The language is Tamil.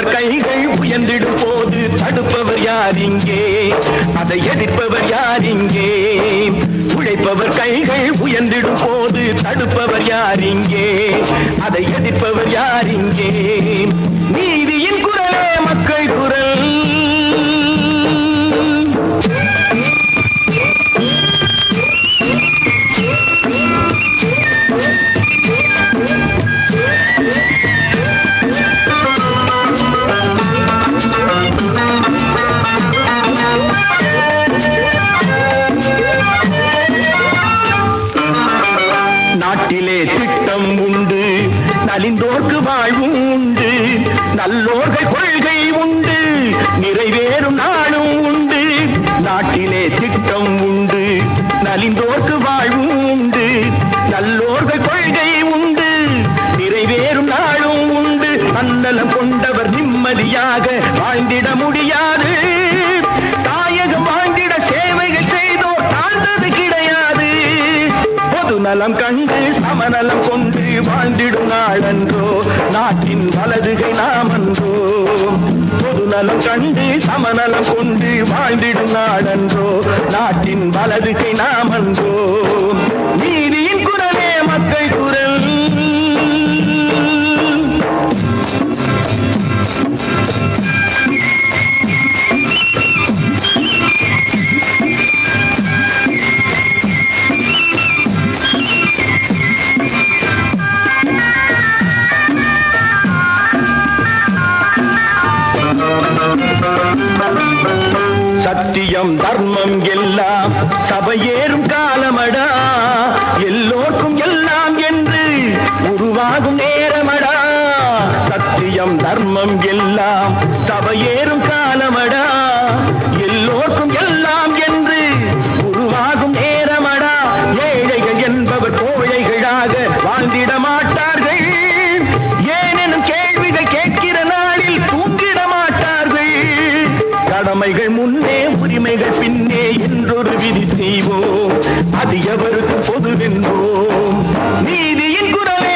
அவர் கைகள் உயர்ந்திடும் போது தடுப்பவர் யார் இங்கே? அதை எதிர்ப்பவர் யார் இங்கே? உழைப்பவர் கைகள் உயர்ந்திடும் போது தடுப்பவர் யார் இங்கே? அதை எதிர்ப்பவர் யார் இங்கே? நீதி நலிந்தோர்க்கு வாழ்வும் உண்டு. நல்லோர்கள் கொள்கை உண்டு. நிறைவேறும் நாளும் உண்டு. நாட்டிலே திட்டம் உண்டு. நலிந்தோர்க்கு வாழ்வும் உண்டு. நல்லோர்கள் கொள்கை உண்டு. நிறைவேறும் நாளும் உண்டு. தன்னலம் கொண்டவர் நிம்மதியாக வாழ்ந்திட முடியாது. சமநலம் கண்டு சமநலம் கொண்டு வாழ்ந்திடும் நாளன்றோ. நாட்டின் வலதுகை நாமன்றோ. பொதுநலம் கண்டு சமநலம் கொண்டு வாழ்ந்திடும் நாடன்றோ நாட்டின் வலதுகை நாமன்றோ. நீதி சத்தியம் தர்மம் எல்லாம் சபையேறும் காலமடா. எல்லோர்க்கும் எல்லாம் என்று உருவாகும் நேரமடா. சத்தியம் தர்மம் எல்லாம் சபையேறும் என்றொரு விதி செய்வோம். அது எவருக்கு பொதுவென்றோம் நீதியின் குரலே